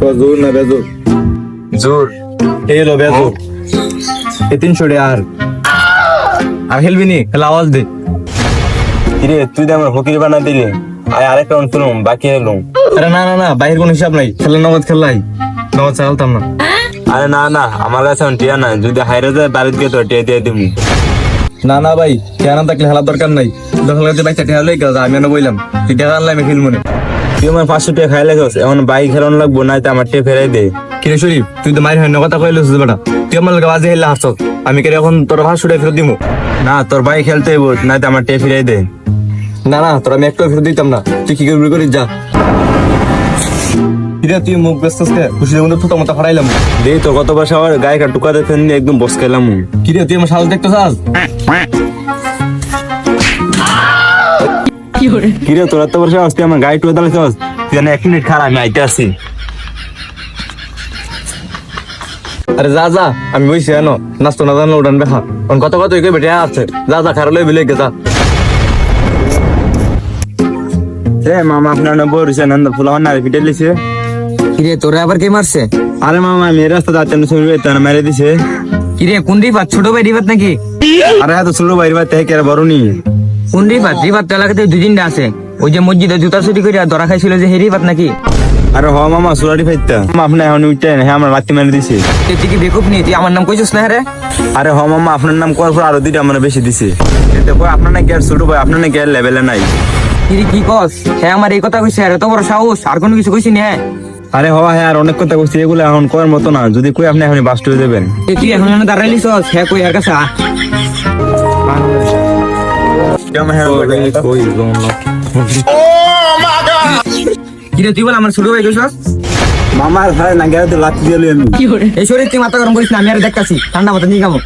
জোর না বেজোর? জোর। এই লো বেজোর। এ তিনশো টাকা আর। আর খেলবি নি? খেলা আওয়াজ দে। কিরে তুই তো আমার ফকির বানা দিলি। আর আরেকটা রাউন্ড তুলুম বাকি এলুম আরে না না না বাইরের কোনো হিসাব নাই। খেলে নগদ খেললাই নগদ চালতাম না। আরে না না আমার কাছে এখন টিয়া নাই। যদি হাইরে যায় বাড়িতে গিয়ে তো টিয়া দিয়ে দিবি না না ভাই কেন থাকলে খেলার দরকার নাই। বাইক চাটি হলেই কাজ আমি না বললাম তুই টাকা আনলাই আমি খেলব না। তুই আমার পাঁচশো টাকা খাই লাগছ এখন বাইক খেলানো লাগবো না আমার টিয়া ফেরাই দে কিরে শরীফ তুই তো মায়ের হয় কথা কইলিস বেটা। তুই আমার লগে বাজে হেলে হাসছ আমি কেন এখন তোর ভাষা ছুটে ফেরত দিমু? না তোর বাইক খেলতে হইব না আমার টিয়া ফিরাই দে না না তোর আমি একটু ফেরত দিতাম না। তুই কি করবি করিস যা। কিরে তুই মুখ ব্যস্ত খুশির মধ্যে ফুটো মতো ফাড়াইলাম। দে তোর কত বছর আবার গায়ে কাটে ফেন একদম বস খেলাম কিরে তুই আমার সাল দেখতে চাস কিরে। তোর এত বছর আসতে আমার গায়ে টুয়ে দাঁড়াইছ তুই জানি এক মিনিট খারাপ আমি আইতে আসি। আরে যা যা আমি বইছি জানো নাচতো না জানো উঠান বেখা কারণ কত কত একে বেটে আছে। যা যা খারাপ বিলে যা। এ মামা আপনার নম্বর রয়েছে নন্দ ফুল আমার না পিটে লিছে কিরে তোরা আবার কে মারছে? আরে মামা আমি রাস্তা যাচ্ছেন শুনবে তার মেরে দিছে। কিরে কোন রিফাত? ছোট ভাই রিফাত নাকি? আরে এত ছোট বাইরে বাইরে থেকে আর বড় নি? কোন রিফাত রিফাত তো এলাকাতে দুই তিনটা আছে। ওই যে মসজিদে জুতা চুরি করে ধরা খাইছিল যে হে রিফাত নাকি? আরে হ মামা সুরাটি ফাইতা আপনি এখন উঠতে হ্যাঁ আমার রাত্রি মেরে দিছে। তুই তুই কি বেকুপ নি? তুই আমার নাম কইছিস না রে? আরে হ মামা আপনার নাম করার পর আরও দুইটা আমার বেশি দিছে। এতে কই আপনার নাকি আর ছোট ভাই আপনার নাকি আর লেভেলে নাই। কিরে কি কস? হ্যাঁ আমার এই কথা কইছে আর এত বড় সাহস আর কোনো কিছু কইছি না আরে হওয়া হ্যাঁ আর অনেক কথা বলছি এগুলো এখন করার মতো না। যদি কই আপনি এখন বাস্ট হয়ে যাবেন। তুই এখন দাঁড়াইলিস হ্যাঁ কই আর কাছে। কিরে তুই বল আমার ছোট ভাই কইছস? মামার ভাই না গেলে তো লাঠি দিয়ে আমি এই শরীর তুই মাথা গরম করিস না আমি আর দেখতাছি। ঠান্ডা মাথা নিয়ে গামো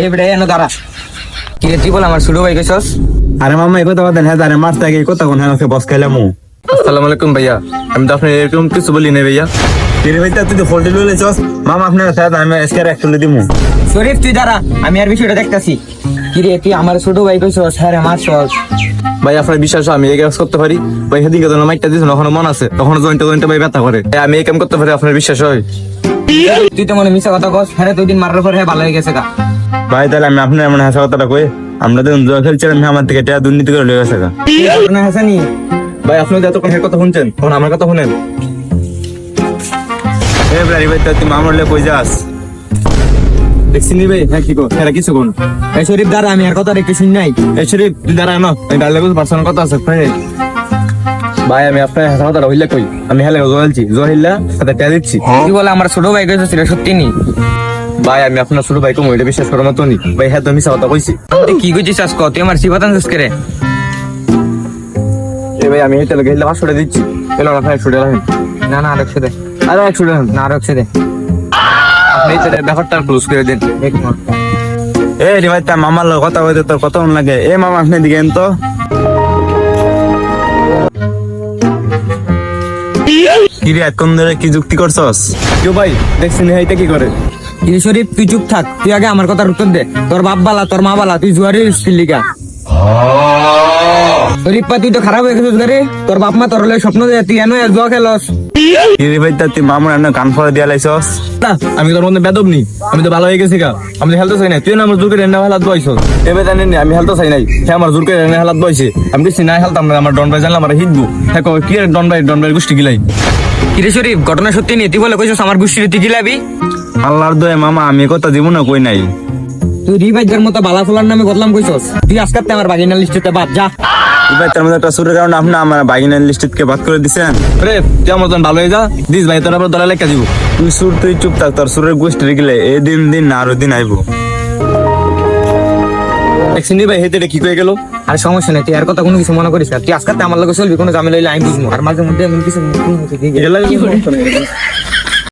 এই বেটা এনে দাঁড়া। কিরে তুই বল আমার ছোট ভাই কইছস? আরে মামা এই কথা বলেন হ্যাঁ আরে মারতে আগে কথা কোন হ্যাঁ বস খাইলাম আসসালামু আলাইকুম ভাইয়া। আমি তো আপনার এরকম কিছু বলি না ভাইয়া। ভাই তুই তো ফোল্ডে লইলে চস। মামা আপনার সাথে আমি একচুয়ালি দিমু। শরীফ তুই দাঁড়া আমি আর বিষয়টা দেখতাছি। কিরে তুই আমার ছোট ভাই কইছস? হ্যাঁ রে মারছস। ভাই আপনার বিশ্বাস আমি এই কাজ করতে পারি? ভাই সেদিনকে যখন মাইকটা দিয়েছেন তখন মন আছে। তখন জয়েন্টে জয়েন্টে ভাই ব্যথা করে। আমি এই কাম করতে পারি আপনার বিশ্বাস হয়? তুই তো মনে মিশা কথা কস হ্যাঁ তুই দিন মারার পর হ্যাঁ ভালো হয়ে গেছে গা। ভাই তাহলে আমি আপনার এমন হাসা কথাটা কই? আমরা তো জুয়া খেলছিলাম হ্যাঁ, আমার থেকে টাকা দুর্নীতি করে লয়ে গেছে গা। ঘটনা হাসানি? ভাই আপনি যে এতক্ষণ কথা শুনছেন তখন আমার কথা শুনেন। এ ভাই তুই মামুর লে কই যাস? দেখছি নি ভাই হ্যাঁ কি কো হ্যাঁ কিছু কোন এই শরীফ দাঁড়া আমি আর কথা একটু শুন নাই। এই শরীফ তুই দাঁড়া না এই ডালে কিছু পার্সোনাল কথা আছে ভাই ভাই আমি আপনার হাসা কথাটা হইলে কই? আমি হেলে জোয়ালছি। জোয়া হিল্লা সাথে টাকা দিচ্ছি। তুই বলে আমার ছোট ভাই কইছস এটা সত্যি নি? ভাই আমি আপনার ছোট ভাই কম এটা বিশ্বাস করার মতো নি। ভাই হ্যাঁ তুমি কথা কইছি। কি কইছিস আজকে? তুই আমার সিবাতান করে? এ ভাই আমি হেঁটে গেলে পাঁচশো দিচ্ছি। এলো ভাই একশো টাকা না না আরেকশো দে। আরে একশো টাকা না আরেকশো দে। আপনি ব্যাপারটা ক্লোজ করে দিন। এক মিনিট। এ তা মামার লগে কথা তোর কত লাগে? এ মামা আপনি দিকেন তো। কিরে এখন ধরে কি যুক্তি করছস? কেউ ভাই দেখছেন এইটা কি করে? এই শরীফ তুই চুপ থাক। তুই আগে আমার কথার উত্তর দে। তোর বাপ বালা তোর মা বালা তুই জুয়ারি লিগা। শরীফ তুই তো খারাপ হয়ে গেছিস গারে তোর বাপ মা তোর হলে স্বপ্ন দে তুই এনো জুয়া খেলস। কি রে ভাই তা তুই মামুর এনে কান ফলে দিয়া লাইছস? না আমি তোর মধ্যে বেদব নি। আমি তো ভালো হয়ে গেছি গা। আমি তো হেলতে চাই না তুই না আমার জোর করে এনে হালাত বয়স এবার জানেন নি, আমি হেলতে চাই নাই। সে আমার জোর করে এনে হালাত বয়সে আমি কিছু না হেলতাম না আমার ডন ভাই জানলাম আমার হিটবো। হ্যাঁ কি রে ডন ভাই ডন ভাই গোষ্ঠী গিলাই? কিরে শরীফ ঘটনা সত্যি নেই? তুই বলে কইছিস আমার গোষ্ঠীর তুই গিলাবি? আল্লাহর দয়ে মামা আমি এ কথা দিব না কই নাই। তুই রিভাইজার মতো বালা ফুলার নামে বদলাম কইছস। তুই আজকাতে আমার বাগিনা লিস্টেতে বাদ যা। ভাই তার মধ্যে একটা সুরের কারণে আপনি আমার বাগিনার লিস্টকে বাদ করে দিছেন। রে তুই আমার জন ভালো হয়ে যা। দিস ভাই তোর আবার দলা লেখা দিব। তুই সুর তুই চুপ থাক তোর সুরের গোষ্ঠী গেলে এই দিন দিন না আরও দিন আইবো। দেখছিনি ভাই হেতে কি কয়ে গেল? আর সমস্যা নেই তুই আর কথা কোনো কিছু মনে করিস না। তুই আজকাতে আমার লগে চলবি কোনো ঝামেলা হইলে আমি বুঝব। আর মাঝে মধ্যে এমন কিছু মুখ মুখে দিয়ে